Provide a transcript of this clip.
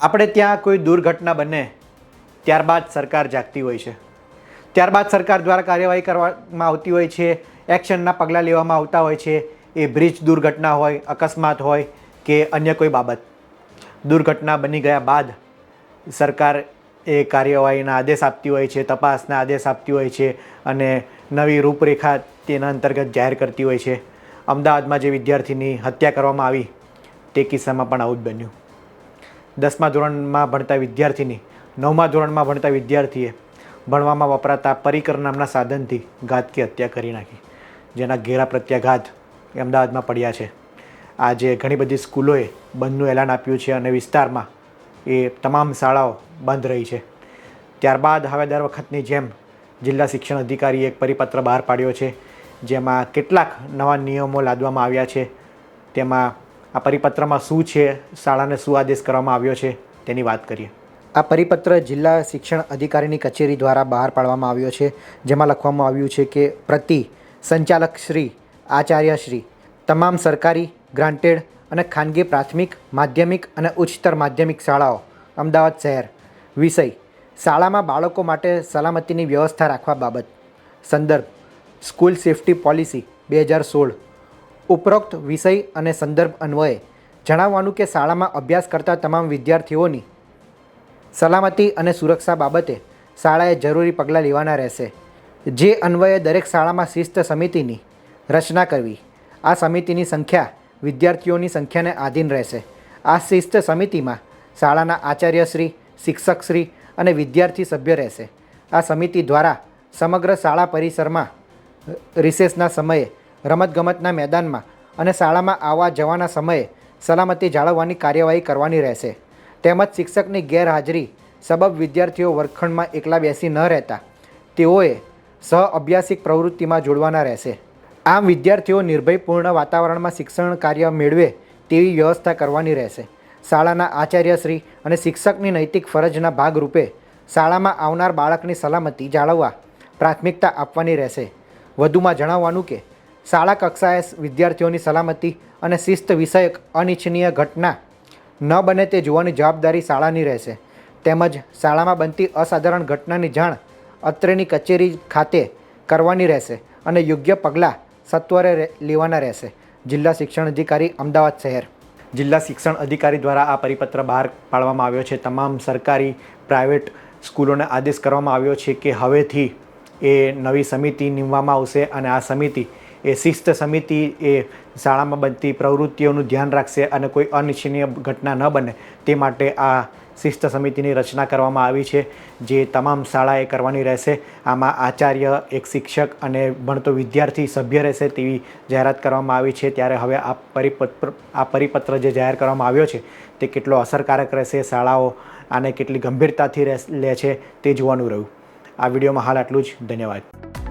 આપણે ત્યાં કોઈ દુર્ઘટના બને, ત્યારબાદ સરકાર જાગતી હોય છે. ત્યારબાદ સરકાર દ્વારા કાર્યવાહી કરવામાં આવતી હોય છે, એક્શનના પગલાં લેવામાં આવતા હોય છે. એ બ્રિજ દુર્ઘટના હોય, અકસ્માત હોય કે અન્ય કોઈ બાબત. દુર્ઘટના બની ગયા બાદ સરકાર એ કાર્યવાહીના આદેશ આપતી હોય છે, તપાસના આદેશ આપતી હોય છે અને નવી રૂપરેખા તેના અંતર્ગત જાહેર કરતી હોય છે. અમદાવાદમાં જે વિદ્યાર્થીની હત્યા કરવામાં આવી, તે કિસ્સામાં પણ આવું જ બન્યું. દસમા ધોરણમાં ભણતા વિદ્યાર્થીની, નવમા ધોરણમાં ભણતા વિદ્યાર્થીએ ભણવામાં વપરાતા પરિકર નામના સાધનથી ઘાતકી હત્યા કરી નાખી, જેના ઘેરા પ્રત્યાઘાત અમદાવાદમાં પડ્યા છે. આજે ઘણી બધી સ્કૂલોએ બંધનું એલાન આપ્યું છે અને વિસ્તારમાં એ તમામ શાળાઓ બંધ રહી છે. ત્યારબાદ હવે દર વખતની જેમ જિલ્લા શિક્ષણ અધિકારીએ એક પરિપત્ર બહાર પાડ્યો છે, જેમાં કેટલાક નવા નિયમો લાદવામાં આવ્યા છે. તેમાં આ પરિપત્રમાં શું છે? શાળાને શું આદેશ કરવામાં આવ્યો છે? તેની વાત કરીએ. આ પરિપત્ર જિલ્લા શિક્ષણ અધિકારીની કચેરી દ્વારા બહાર પાડવામાં આવ્યો છે, જેમાં લખવામાં આવ્યું છે કે પ્રતિ સંચાલક શ્રી, આચાર્ય શ્રી, તમામ સરકારી, ગ્રાન્ટેડ અને ખાનગી પ્રાથમિક, માધ્યમિક અને ઉચ્ચતર માધ્યમિક શાળાઓ, અમદાવાદ શહેર, વિષય, શાળામાં બાળકો માટે સલામતીની વ્યવસ્થા રાખવા બાબત. સંદર્ભ, સ્કૂલ સેફ્ટી પોલિસી, બે હજાર સોળ ઉપરોક્ત વિષય અને સંદર્ભ અન્વયે જણાવવાનું કે શાળામાં અભ્યાસ કરતા તમામ વિદ્યાર્થીઓની સલામતી અને સુરક્ષા બાબતે શાળાએ જરૂરી પગલાં લેવાના રહેશે. જે અન્વયે દરેક શાળામાં શિસ્ત સમિતિની રચના કરવી. આ સમિતિની સંખ્યા વિદ્યાર્થીઓની સંખ્યાને આધીન રહેશે. આ શિસ્ત સમિતિમાં શાળાના આચાર્યશ્રી, શિક્ષકશ્રી અને વિદ્યાર્થી સભ્ય રહેશે. આ સમિતિ દ્વારા સમગ્ર શાળા પરિસરમાં રિસેસના સમયે રમતગમતના મેદાનમાં અને શાળામાં આવવા જવાના સમયે સલામતી જાળવવાની કાર્યવાહી કરવાની રહેશે. તેમજ શિક્ષકની ગેરહાજરી સબબ વિદ્યાર્થીઓ વર્ગખંડમાં એકલા બેસી ન રહેતા, તેઓએ સહ અભ્યાસિક પ્રવૃત્તિમાં જોડવાના રહેશે. આમ વિદ્યાર્થીઓ નિર્ભયપૂર્ણ વાતાવરણમાં શિક્ષણ કાર્ય મેળવે તેવી વ્યવસ્થા કરવાની રહેશે. શાળાના આચાર્યશ્રી અને શિક્ષકની નૈતિક ફરજના ભાગરૂપે શાળામાં આવનાર બાળકની સલામતી જાળવવા પ્રાથમિકતા આપવાની રહેશે. વધુમાં જણાવવાનું કે શાળા કક્ષાએ વિદ્યાર્થીઓની સલામતી અને શિસ્ત વિષયક અનિચ્છનીય ઘટના ન બને તે જોવાની જવાબદારી શાળાની રહેશે. તેમજ શાળામાં બનતી અસાધારણ ઘટનાની જાણ અત્રેની કચેરી ખાતે કરવાની રહેશે અને યોગ્ય પગલાં સત્વરે લેવાના રહેશે. જિલ્લા શિક્ષણ અધિકારી અમદાવાદ શહેર. જિલ્લા શિક્ષણ અધિકારી દ્વારા આ પરિપત્ર બહાર પાડવામાં આવ્યો છે. તમામ સરકારી, પ્રાઇવેટ સ્કૂલોને આદેશ કરવામાં આવ્યો છે કે હવેથી એ નવી સમિતિ નીમવામાં આવશે અને આ સમિતિ એ શિસ્ત સમિતિ એ શાળામાં બનતી પ્રવૃત્તિઓનું ધ્યાન રાખશે અને કોઈ અનિચ્છનીય ઘટના ન બને તે માટે આ શિસ્ત સમિતિની રચના કરવામાં આવી છે, જે તમામ શાળાએ કરવાની રહેશે. આમાં આચાર્ય, એક શિક્ષક અને ભણતો વિદ્યાર્થી સભ્ય રહેશે તેવી જાહેરાત કરવામાં આવી છે. ત્યારે હવે આ પરિપત્ર આ પરિપત્ર જે જાહેર કરવામાં આવ્યો છે, તે કેટલો અસરકારક રહેશે, શાળાઓ આને કેટલી ગંભીરતાથી લે છે તે જોવાનું રહ્યું. આ વિડીયોમાં હાલ આટલું જ. ધન્યવાદ.